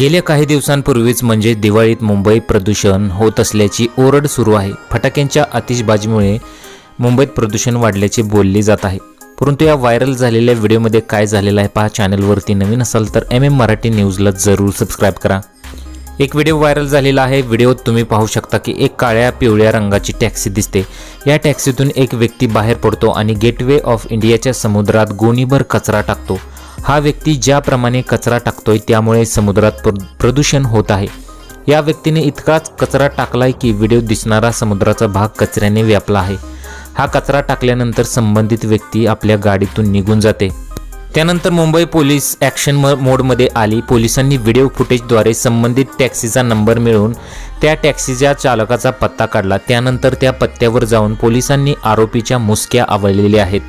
गेल्या काही दिवसांपूर्वीच म्हणजे दिवाळीत मुंबई प्रदूषण होत असल्याची ओरड सुरू आहे. फटाक्यांच्या आतिषबाजीमुळे मुंबईत प्रदूषण वाढल्याचे बोलले जात आहे. परंतु या व्हायरल झालेल्या व्हिडिओमध्ये काय झालेलं आहे पहा चॅनलवरती नवीन असाल तर एम एम मराठी न्यूजला जरूर सबस्क्राईब करा. एक व्हिडिओ व्हायरल झालेला आहे. व्हिडिओत तुम्ही पाहू शकता की एक काळ्या पिवळ्या रंगाची टॅक्सी दिसते. या टॅक्सीतून एक व्यक्ती बाहेर पडतो आणि गेटवे ऑफ इंडियाच्या समुद्रात गोणीभर कचरा टाकतो. हा व्यक्ती ज्याप्रमाणे कचरा टाकतोय त्यामुळे समुद्रात प्रदूषण होत आहे. या व्यक्तीने इतकाच कचरा टाकलाय की व्हिडिओ दिसणारा समुद्राचा भाग कचऱ्याने व्यापला आहे. हा कचरा टाकल्यानंतर संबंधित व्यक्ती आपल्या गाडीतून निघून जाते. त्यानंतर मुंबई पोलीस ॲक्शन म मोडमध्ये आली. पोलिसांनी व्हिडिओ फुटेजद्वारे संबंधित टॅक्सीचा नंबर मिळवून त्या टॅक्सीच्या चालकाचा पत्ता काढला. त्यानंतर त्या पत्त्यावर जाऊन पोलिसांनी आरोपीच्या मुसक्या आवळलेल्या आहेत.